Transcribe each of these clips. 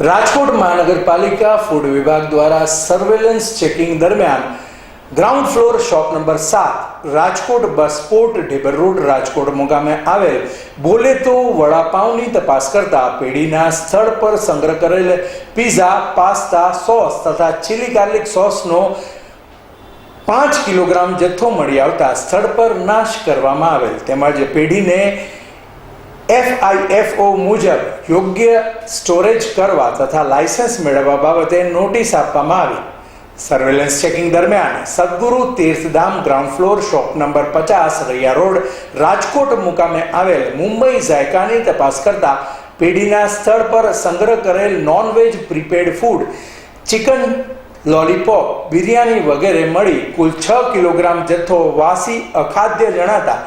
રાજકોટ મહાનગરપાલિકા ફૂડ વિભાગ દ્વારા સર્વેલન્સ ચેકિંગ દરમિયાન ગ્રાઉન્ડ ફ્લોર શોપ નંબર સાત, રાજકોટ બસપોર્ટ ઢેબર રોડ રાજકોટ મુકામે આવેલ બોલે તો વડાપાઉની તપાસ કરતા પેઢીના સ્થળ પર સંગ્રહ કરેલ પીઝા પાસ્તા સોસ તથા ચીલી ગાર્લિક સોસનો પાંચ કિલોગ્રામ જથ્થો મળી આવતા સ્થળ પર નાશ કરવામાં આવેલ. તેમજ પેઢીને એફઆઈએફઓ મુજબ યોગ્ય સ્ટોરેજ કરવા તથા લાયસન્સ મેળવવા બાબતે નોટિસ આપવામાં આવી. સર્વેલન્સ ચેકિંગ દરમિયાન Sadguru Tirthdham ground floor shop number પચાસ રૈયા રોડ, રાજકોટ મુકામે આવેલ મુંબઈ ઝાયકાની તપાસ કરતા પેઢીના સ્થળ પર સંગ્રહ કરેલ nonveg prepared food chicken lollipop biryani વગેરે મળી કુલ છ કિલોગ્રામ જથ્થો વાસી અખાદ્ય જણાતા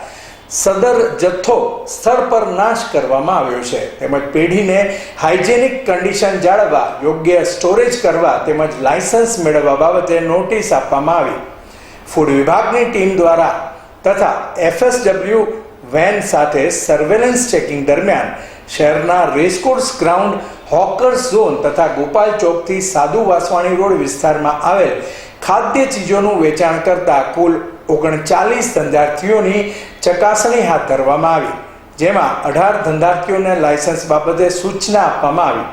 સદર જથ્થો સ્થળ પર નાશ કરવામાં આવ્યો છે. તેમજ પેઢીને હાઇજેનિક કન્ડિશન જાળવવા, યોગ્ય સ્ટોરેજ કરવા તેમજ લાયસન્સ મેળવવા બાબતે નોટિસ આપવામાં આવી. ફૂડ વિભાગની ટીમ દ્વારા તથા એફએસડબલ્યુ વેન સાથે સર્વેલન્સ ચેકિંગ દરમિયાન શહેરના રેસકોર્સ ગ્રાઉન્ડ, હોકર્સ ઝોન તથા ગોપાલ ચોકથી સાધુ વાસવાણી રોડ વિસ્તારમાં આવેલ ખાદ્ય ચીજોનું વેચાણ કરતા કુલ ઓગણચાલીસ ધંધાર્થીઓની ચકાસણી હાથ ધરવામાં આવી. જેમાં અઢાર ધંધાર્થીઓને લાયસન્સ બાબતે સૂચના આપવામાં આવી.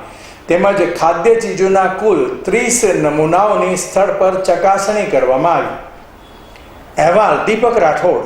તેમજ ખાદ્ય ચીજોના કુલ ત્રીસ નમૂનાઓની સ્થળ પર ચકાસણી કરવામાં આવી. અહેવાલ દીપક રાઠોડ